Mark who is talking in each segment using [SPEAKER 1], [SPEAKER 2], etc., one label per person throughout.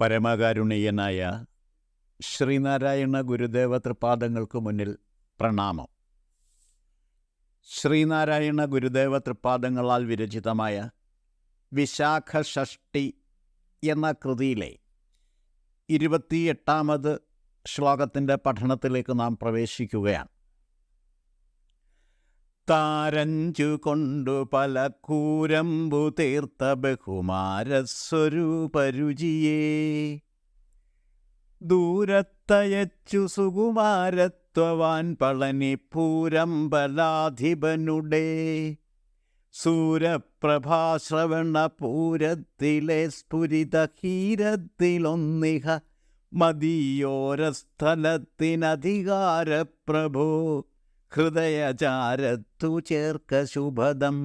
[SPEAKER 1] പരമകാരുണീയനായ ശ്രീനാരായണ ഗുരുദേവ തൃപാദങ്ങൾക്ക് മുന്നിൽ പ്രണാമം. ശ്രീനാരായണ ഗുരുദേവ തൃപാദങ്ങളാൽ വിരചിതമായ വിശാഖ ഷഷ്ടി എന്ന കൃതിയിലെ ഇരുപത്തിയെട്ടാമത് ശ്ലോകത്തിന്റെ പഠനത്തിലേക്ക് നാം പ്രവേശിക്കുകയാണ്. താരഞ്ചു കൊണ്ടു പല കൂരമ്പു തീർത്ത ബഹുമാരസ്വരൂപരുചിയേ. ദൂരത്തയച്ചു സുകുമാരത്വവാൻ പളനി പൂരമ്പലാധിപനുടെ. സൂരപ്രഭാശ്രവണ പൂരത്തിലെ സ്ഫുരിത ഹീരത്തിലൊന്നിഹ മതിയോരസ്ഥലത്തിനധികാരപ്രഭോ. ഹൃദയചാരത്തു ചേർക്ക ശുഭദം.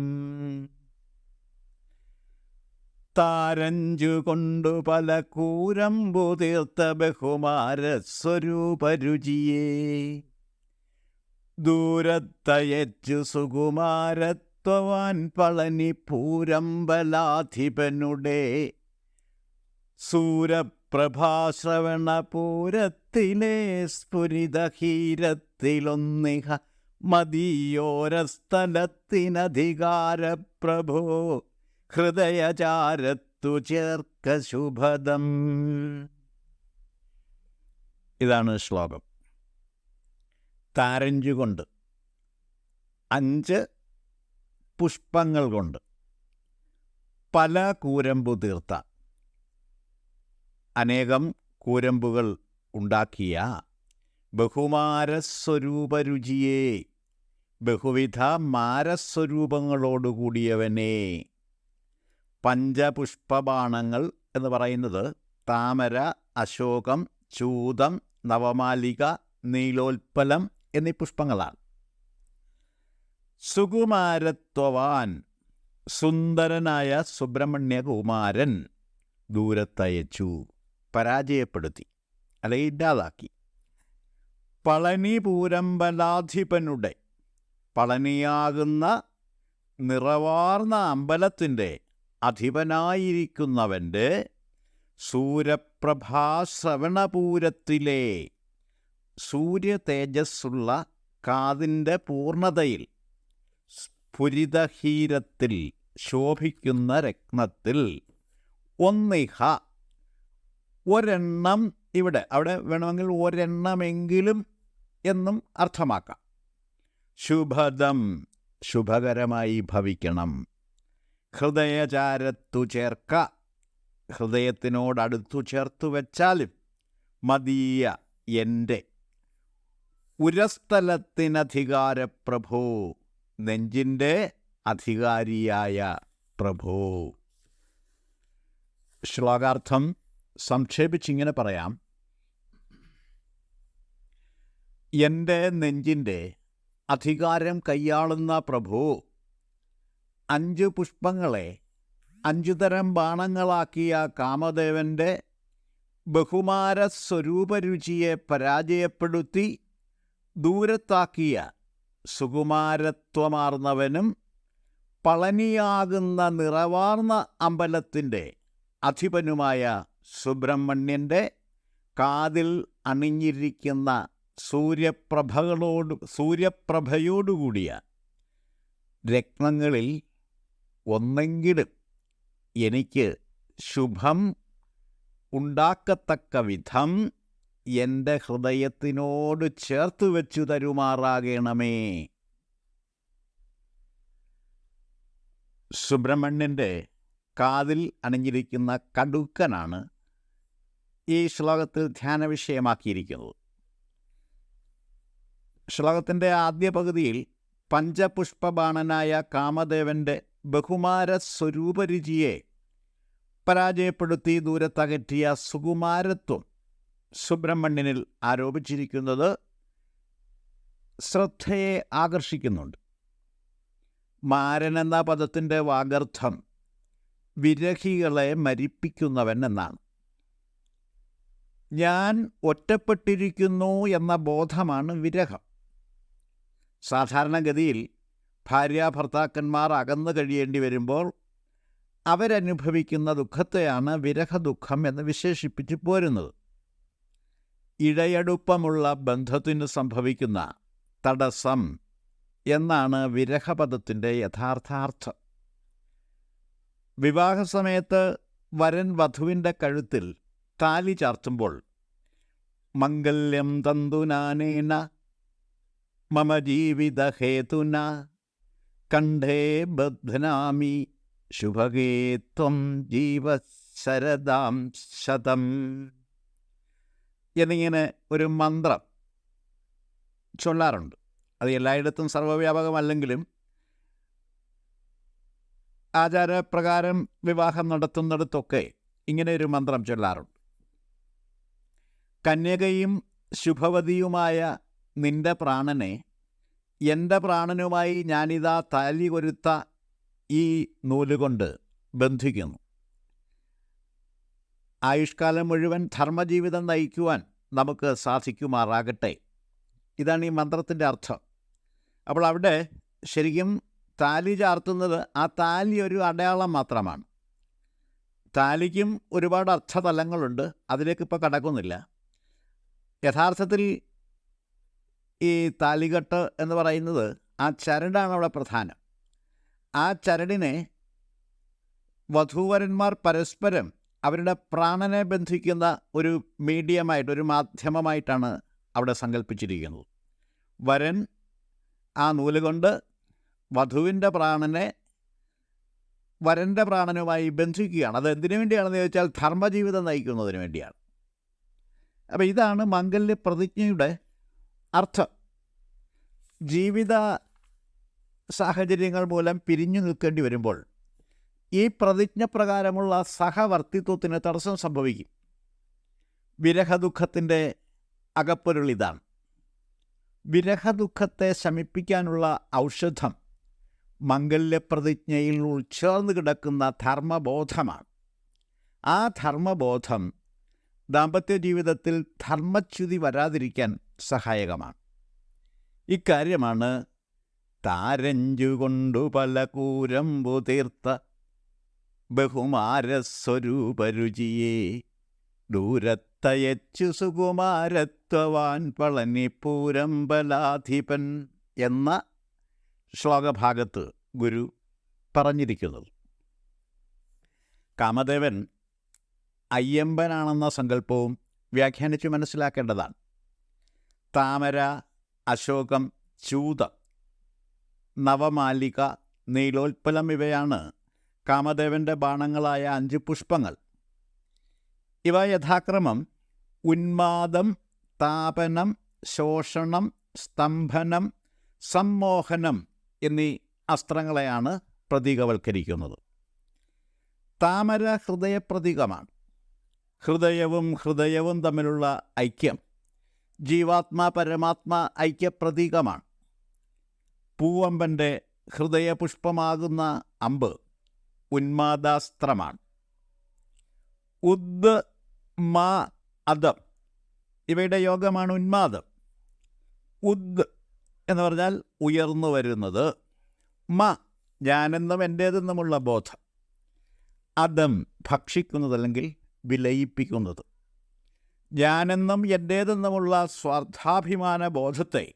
[SPEAKER 1] താരഞ്ചു കൊണ്ടു പല കൂരമ്പു തീർത്ത ബഹുമാരസ്വരൂപരുചിയേ. ദൂരത്തയച്ചു സുകുമാരത്വവാൻ പളനി പൂരമ്പലാധിപനുടെ. സൂരപ്രഭാശ്രവണപൂരത്തിലെ സ്ഫുരിതഹീരത്തിലൊന്നിഹ സ്ഫുരിത ഹീരത്തിലൊന്നിഹ മതിയോരസ്ഥലത്തിനധികാരപ്രഭോ ഹൃദയചാരത്തു ചേർക്ക ശുഭദം. ഇതാണ് ശ്ലോകം. താരഞ്ചുകൊണ്ട് അഞ്ച് പുഷ്പങ്ങൾ കൊണ്ട് പല കൂരമ്പു തീർത്ത അനേകം കൂരമ്പുകൾ ഉണ്ടാക്കിയ ബഹുമാരസ്വരൂപരുചിയെ ബഹുവിധ മാരസ്വരൂപങ്ങളോടുകൂടിയവനെ. പഞ്ചപുഷ്പബാണങ്ങൾ എന്ന് പറയുന്നത് താമര അശോകം ചൂതം നവമാലിക നീലോൽപ്പലം എന്നീ പുഷ്പങ്ങളാണ്. സുകുമാരത്വവാൻ സുന്ദരനായ സുബ്രഹ്മണ്യകുമാരൻ ദൂരത്തയച്ചു പരാജയപ്പെടുത്തി അല്ലെങ്കിൽ ഇല്ലാതാക്കി. പളനി പൂരമ്പലാധിപനുടെ പളനിയാകുന്ന നിറവാർന്ന അമ്പലത്തിന്റെ അധിപനായിരിക്കുന്നവന്റെ സൂര്യപ്രഭാശ്രവണപൂരത്തിലെ സൂര്യ തേജസ്സുള്ള കാതിന്റെ പൂർണതയിൽ സ്ഫുരിതഹീരത്തിൽ ശോഭിക്കുന്ന രത്നത്തിൽ ഒന്നിഹ ഒരെണ്ണം ഇവിടെ അവിടെ വേണമെങ്കിൽ ഒരെണ്ണമെങ്കിലും എന്നും അർത്ഥമാക്കാം. ശുഭദം ശുഭകരമായി ഭവിക്കണം. ഹൃദയചാരത്തു ചേർക്ക. ഹൃദയത്തിനോടടുത്തു ചേർത്തു വെച്ചാലും മതീയ എന്റെ ഉരസ്ഥലത്തിനധികാരപ്രഭോ നെഞ്ചിന്റെ അധികാരിയായ പ്രഭോ. ശ്ലോകാർത്ഥം സംക്ഷേപിച്ചിങ്ങനെ പറയാം. എന്റെ നെഞ്ചിന്റെ അധികാരം കൈയാളുന്ന പ്രഭു അഞ്ച് പുഷ്പങ്ങളെ അഞ്ചു തരം ബാണങ്ങളാക്കിയ കാമദേവന്റെ ബഹുമാര സ്വരൂപരുചിയെ പരാജയപ്പെടുത്തി ദൂരത്താക്കിയ സുകുമാരത്വമാർന്നവനും പളനിയാകുന്ന നിറവാർന്ന അമ്പലത്തിന്റെ അധിപനുമായ സുബ്രഹ്മണ്യന്റെ കാതിൽ അണിഞ്ഞിരിക്കുന്ന സൂര്യപ്രഭകളോട് സൂര്യപ്രഭയോടുകൂടിയ രത്നങ്ങളിൽ ഒന്നെങ്കിലും എനിക്ക് ശുഭം ഉണ്ടാക്കത്തക്ക വിധം എന്റെ ഹൃദയത്തിനോട് ചേർത്ത് വെച്ചു തരുമാറാകണമേ. സുബ്രഹ്മണ്യന്റെ കാതിൽ അണിഞ്ഞിരിക്കുന്ന കടുക്കനാണ് ഈ ശ്ലോകത്തിൽ ധ്യാന വിഷയമാക്കിയിരിക്കുന്നത് ശ്ലോകത്തിന്റെ ആദ്യ പകുതിയിൽ പഞ്ചപുഷ്പബാണനായ കാമദേവന്റെ ബഹുമാര സ്വരൂപരുചിയെ പരാജയപ്പെടുത്തി ദൂരത്തകറ്റിയ സുകുമാരത്വം സുബ്രഹ്മണ്യനിൽ ആരോപിച്ചിരിക്കുന്നത് ശ്രദ്ധയെ ആകർഷിക്കുന്നുണ്ട്. മാരൻ എന്ന പദത്തിന്റെ വാഗർത്ഥം വിരഹികളെ മരിപ്പിക്കുന്നവൻ എന്നാണ്. ഞാൻ ഒറ്റപ്പെട്ടിരിക്കുന്നു എന്ന ബോധമാണ് വിരഹം. സാധാരണഗതിയിൽ ഭാര്യ ഭർത്താക്കന്മാർ അകന്നു കഴിയേണ്ടി വരുമ്പോൾ അവരനുഭവിക്കുന്ന ദുഃഖത്തെയാണ് വിരഹദുഃഖം എന്ന് വിശേഷിപ്പിച്ച് പോരുന്നത്. ഇഴയടുപ്പമുള്ള ബന്ധത്തിന് സംഭവിക്കുന്ന തടസ്സം എന്നാണ് വിരഹപദത്തിന്റെ യഥാർത്ഥാർത്ഥം. വിവാഹസമയത്ത് വരൻ വധുവിന്റെ കഴുത്തിൽ താലി ചാർത്തുമ്പോൾ മംഗല്യം തന്തുനാനേന മമ ജീവിതഹേതുന കണ്ഠേ ബധ്നാമി ശുഭഗേത്വം ജീവശരദാം ശതം. എന്നിങ്ങനെ ഒരു മന്ത്രം ചൊല്ലാറുണ്ട്. അത് എല്ലായിടത്തും സർവവ്യാപകമല്ലെങ്കിലും ആചാരപ്രകാരം വിവാഹം നടത്തുന്നിടത്തൊക്കെ ഇങ്ങനെ ഒരു മന്ത്രം ചൊല്ലാറുണ്ട്. കന്യകയും ശുഭവതിയുമായ നിന്റെ പ്രാണനെ എന്റെ പ്രാണനുമായി ഞാനിതാ താലി കൊരുത്ത ഈ നൂലുകൊണ്ട് ബന്ധിക്കുന്നു. ആയുഷ്കാലം മുഴുവൻ ധർമ്മജീവിതം നയിക്കുവാൻ നമുക്ക് സാധിക്കുമാറാകട്ടെ. ഇതാണ് ഈ മന്ത്രത്തിന്റെ അർത്ഥം. അപ്പോൾ അവിടെ ശരിക്കും താലി ചാർത്തുന്നത് ആ താലി ഒരു അടയാളം മാത്രമാണ്. താലിക്കും ഒരുപാട് അർത്ഥതലങ്ങളുണ്ട്. അതിലേക്ക് ഇപ്പോൾ കടക്കുന്നില്ല. യഥാർത്ഥത്തിൽ ഈ താലികെട്ട് എന്ന് പറയുന്നത് ആ ചരടാണ് അവിടെ പ്രധാനം. ആ ചരടിനെ വധൂവരന്മാർ പരസ്പരം അവരുടെ പ്രാണനെ ബന്ധിക്കുന്ന ഒരു മീഡിയമായിട്ട് ഒരു മാധ്യമമായിട്ടാണ് അവിടെ സങ്കല്പിച്ചിരിക്കുന്നത് വരൻ ആ നൂലുകൊണ്ട് വധുവിന്റെ പ്രാണനെ വരന്റെ പ്രാണനുമായി ബന്ധിക്കുകയാണ്. അത് എന്തിനു വേണ്ടിയാണെന്ന് ചോദിച്ചാൽ ധർമ്മജീവിതം നയിക്കുന്നതിന് വേണ്ടിയാണ്. അപ്പോൾ ഇതാണ് മംഗല്യ പ്രതിജ്ഞയുടെ അർത്ഥം. ജീവിത സാഹചര്യങ്ങൾ മൂലം പിരിഞ്ഞു നിൽക്കേണ്ടി വരുമ്പോൾ ഈ പ്രതിജ്ഞ പ്രകാരമുള്ള സഹവർത്തിത്വത്തിന് തടസ്സം സംഭവിക്കും. വിരഹദുഃഖത്തിന്റെ അകപ്പൊരുൾ ഇതാണ്. വിരഹദുഃഖത്തെ ശമിപ്പിക്കാനുള്ള ഔഷധം മംഗല്യപ്രതിജ്ഞയിൽ ഉൾച്ചേർന്ന് കിടക്കുന്ന ധർമ്മബോധമാണ്. ആ ധർമ്മബോധം ദാമ്പത്യ ജീവിതത്തിൽ ധർമ്മച്യുതി വരാതിരിക്കാൻ സഹായകമാണ്. ഇക്കാര്യമാണ് താരഞ്ചുകൊണ്ടു പല കൂരമ്പു തീർത്ത ബഹുമാരസ്വരൂപരുചിയെ. ദൂരത്തയച്ചു സുകുമാരത്വവാൻ പളനിപ്പൂരമ്പലാധിപൻ എന്ന ശ്ലോകഭാഗത്ത് ഗുരു പറഞ്ഞിരിക്കുന്നത്. കാമദേവൻ അയ്യമ്പനാണെന്ന സങ്കല്പവും വ്യാഖ്യാനിച്ചു മനസ്സിലാക്കേണ്ടതാണ്. താമര അശോകം ചൂത നവമാലിക നീലോത്പലം ഇവയാണ് കാമദേവന്റെ ബാണങ്ങളായ അഞ്ച് പുഷ്പങ്ങൾ. ഇവ യഥാക്രമം ഉന്മാദം താപനം ശോഷണം സ്തംഭനം സമ്മോഹനം എന്നീ അസ്ത്രങ്ങളെയാണ് പ്രതീകവൽക്കരിക്കുന്നത്. താമര ഹൃദയപ്രതീകമാണ്. ഹൃദയവും ഹൃദയവും തമ്മിലുള്ള ഐക്യം ജീവാത്മാ പരമാത്മാ ഐക്യപ്രതീകമാണ്. പൂവമ്പന്റെ ഹൃദയപുഷ്പമാകുന്ന അമ്പ് ഉന്മാദാസ്ത്രമാണ്. ഉദ് മാ അദം ഇവയുടെ യോഗമാണ് ഉന്മാദം. ഉദ് എന്ന് പറഞ്ഞാൽ ഉയർന്നു വരുന്നത്. മ ഞാനെന്നും എന്റേതെന്നുമുള്ള ബോധം. അദം ഭക്ഷിക്കുന്നതല്ലെങ്കിൽ വിലയിപ്പിക്കുന്നത്. ഞാനെന്നും എന്റേതെന്നുമുള്ള സ്വാർത്ഥാഭിമാന ബോധത്തെ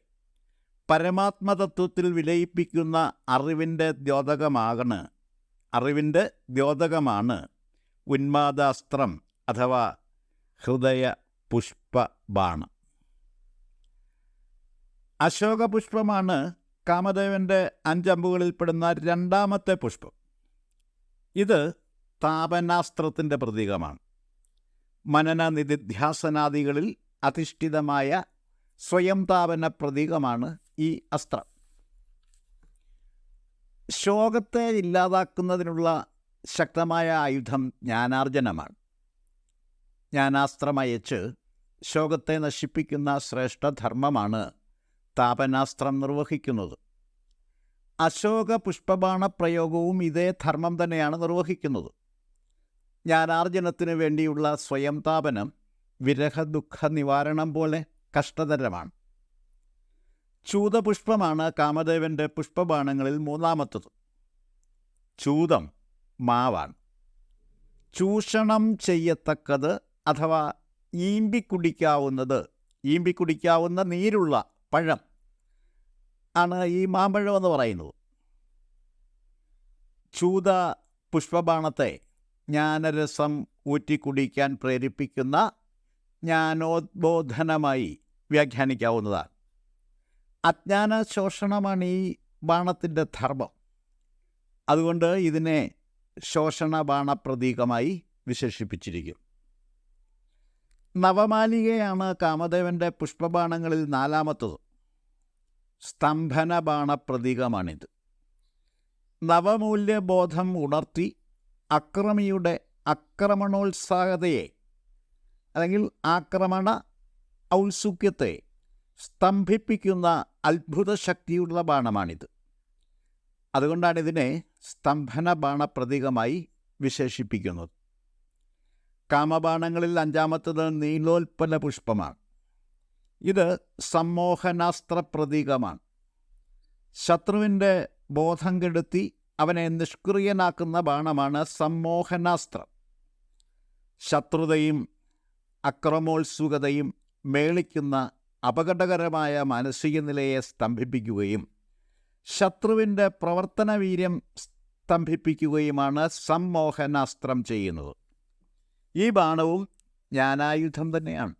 [SPEAKER 1] പരമാത്മതത്വത്തിൽ വിലയിപ്പിക്കുന്ന അറിവിന്റെ ദ്യോതകമാകണ് അറിവിന്റെ ദ്യോതകമാണ് ഉന്മാദാസ്ത്രം അഥവാ ഹൃദയ പുഷ്പബാണം അശോകപുഷ്പമാണ് കാമദേവന്റെ അഞ്ചമ്പുകളിൽപ്പെടുന്ന രണ്ടാമത്തെ പുഷ്പം. ഇത് താപനാസ്ത്രത്തിന്റെ പ്രതീകമാണ്. മനന നിധിധ്യാസനാദികളിൽ അധിഷ്ഠിതമായ സ്വയം താപന പ്രതീകമാണ് ഈ അസ്ത്രം. ശോകത്തെ ഇല്ലാതാക്കുന്നതിനുള്ള ശക്തമായ ആയുധം ജ്ഞാനാർജനമാണ്. ജ്ഞാനാസ്ത്രമയച്ച് ശോകത്തെ നശിപ്പിക്കുന്ന ശ്രേഷ്ഠധർമ്മമാണ് താപനാസ്ത്രം നിർവഹിക്കുന്നത്. അശോക പുഷ്പബാണ പ്രയോഗവും ഇതേ ധർമ്മം തന്നെയാണ് നിർവഹിക്കുന്നത്. ജ്ഞാനാർജനത്തിന് വേണ്ടിയുള്ള സ്വയം താപനം വിരഹ ദുഃഖ നിവാരണം പോലെ കഷ്ടതരമാണ്. ചൂതപുഷ്പമാണ് കാമദേവന്റെ പുഷ്പബാണങ്ങളിൽ മൂന്നാമത്തത്. ചൂതം മാവാണ്. ചൂഷണം ചെയ്യത്തക്കത് അഥവാ ഈമ്പിക്കുടിക്കാവുന്നത് ഈമ്പിക്കുടിക്കാവുന്ന നീരുള്ള പഴം ആണ് ഈ മാമ്പഴം എന്ന് പറയുന്നത്. ചൂത പുഷ്പബാണത്തെ ജ്ഞാനരസം ഊറ്റിക്കുടിക്കാൻ പ്രേരിപ്പിക്കുന്ന ജ്ഞാനോദ്ബോധനമായി വ്യാഖ്യാനിക്കാവുന്നതാണ്. അജ്ഞാന ശോഷണമാണ് ഈ ബാണത്തിന്റെ ധർമ്മം. അതുകൊണ്ട് ഇതിനെ ശോഷണ ബാണപ്രതീകമായി വിശേഷിപ്പിച്ചിരിക്കും. നവമാലികയാണ് കാമദേവന്റെ പുഷ്പബാണങ്ങളിൽ നാലാമത്തത്. സ്തംഭന ബാണപ്രതീകമാണിത് നവമൂല്യബോധം ഉണർത്തി അക്രമിയുടെ ആക്രമണോത്സാഹതയെ അല്ലെങ്കിൽ ആക്രമണ ഔത്സുക്യത്തെ സ്തംഭിപ്പിക്കുന്ന അത്ഭുത ശക്തിയുള്ള ബാണമാണിത്. അതുകൊണ്ടാണ് ഇതിനെ സ്തംഭന ബാണപ്രതീകമായി വിശേഷിപ്പിക്കുന്നത്. കാമബാണങ്ങളിൽ അഞ്ചാമത്തത് നീലോൽപ്പല പുഷ്പമാണ്. ഇത് സമ്മോഹനാസ്ത്ര പ്രതീകമാണ് ശത്രുവിന്റെ ബോധം കെടുത്തി അവനെ നിഷ്ക്രിയനാക്കുന്ന ബാണമാണ് സമ്മോഹനാസ്ത്രം. ശത്രുതയും അക്രമോത്സുകതയും മേളിക്കുന്ന അപകടകരമായ മാനസിക നിലയെ സ്തംഭിപ്പിക്കുകയും ശത്രുവിന്റെ പ്രവർത്തനവീര്യം സ്തംഭിപ്പിക്കുകയുമാണ് സമ്മോഹനാസ്ത്രം ചെയ്യുന്നത്. ഈ ബാണവും ജ്ഞാനായുധം തന്നെയാണ്.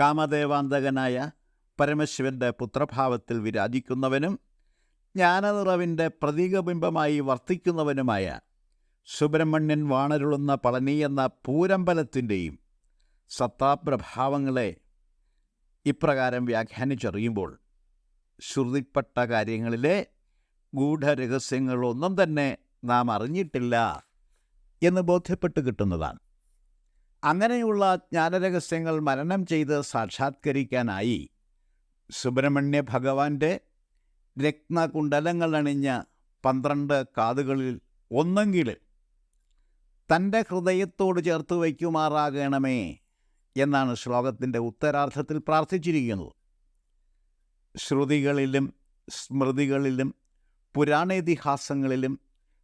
[SPEAKER 1] കാമദേവാന്തകനായ പരമശിവന്റെ പുത്രഭാവത്തിൽ വിരാജിക്കുന്നവനും ജ്ഞാനനിറവിന്റെ പ്രതീകബിംബമായി വർത്തിക്കുന്നവനുമായ സുബ്രഹ്മണ്യൻ വാണരുളുന്ന പളനി എന്ന പൂരമ്പലത്തിന്റെയും സത്താപ്രഭാവങ്ങളെ ഇപ്രകാരം വ്യാഖ്യാനിച്ചറിയുമ്പോൾ ശ്രുതിപ്പെട്ട കാര്യങ്ങളിലെ ഗൂഢരഹസ്യങ്ങളൊന്നും തന്നെ നാം അറിഞ്ഞിട്ടില്ല എന്ന് ബോധ്യപ്പെട്ട് കിട്ടുന്നതാണ്. അങ്ങനെയുള്ള ജ്ഞാനരഹസ്യങ്ങൾ മരണം ചെയ്ത് സാക്ഷാത്കരിക്കാനായി സുബ്രഹ്മണ്യ ഭഗവാന്റെ രത്നകുണ്ടലങ്ങൾ അണിഞ്ഞ പന്ത്രണ്ട് കാതുകളിൽ ഒന്നെങ്കിലും തന്റെ ഹൃദയത്തോട് ചേർത്ത് വയ്ക്കുമാറാകണമേ എന്നാണ് ശ്ലോകത്തിന്റെ ഉത്തരാർത്ഥത്തിൽ പ്രാർത്ഥിച്ചിരിക്കുന്നത്. ശ്രുതികളിലും സ്മൃതികളിലും പുരാണേതിഹാസങ്ങളിലും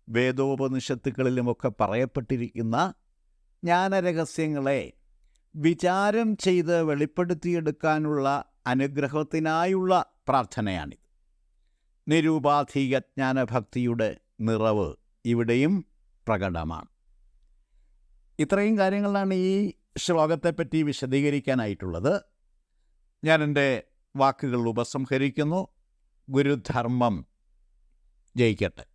[SPEAKER 1] വേദോപനിഷത്തുക്കളിലുമൊക്കെ പറയപ്പെട്ടിരിക്കുന്ന ജ്ഞാനരഹസ്യങ്ങളെ വിചാരം ചെയ്ത് വെളിപ്പെടുത്തിയെടുക്കാനുള്ള അനുഗ്രഹത്തിനായുള്ള പ്രാർത്ഥനയാണിത്. നിരൂപാധിക ജ്ഞാനഭക്തിയുടെ നിറവ് ഇവിടെയും പ്രകടമാണ്. ഇത്രയും കാര്യങ്ങളാണ് ഈ ശ്ലോകത്തെപ്പറ്റി വിശദീകരിക്കാനായിട്ടുള്ളത്. ഞാൻ എന്റെ വാക്കുകൾ ഉപസംഹരിക്കുന്നു. ഗുരുധർമ്മം ജയിക്കട്ടെ.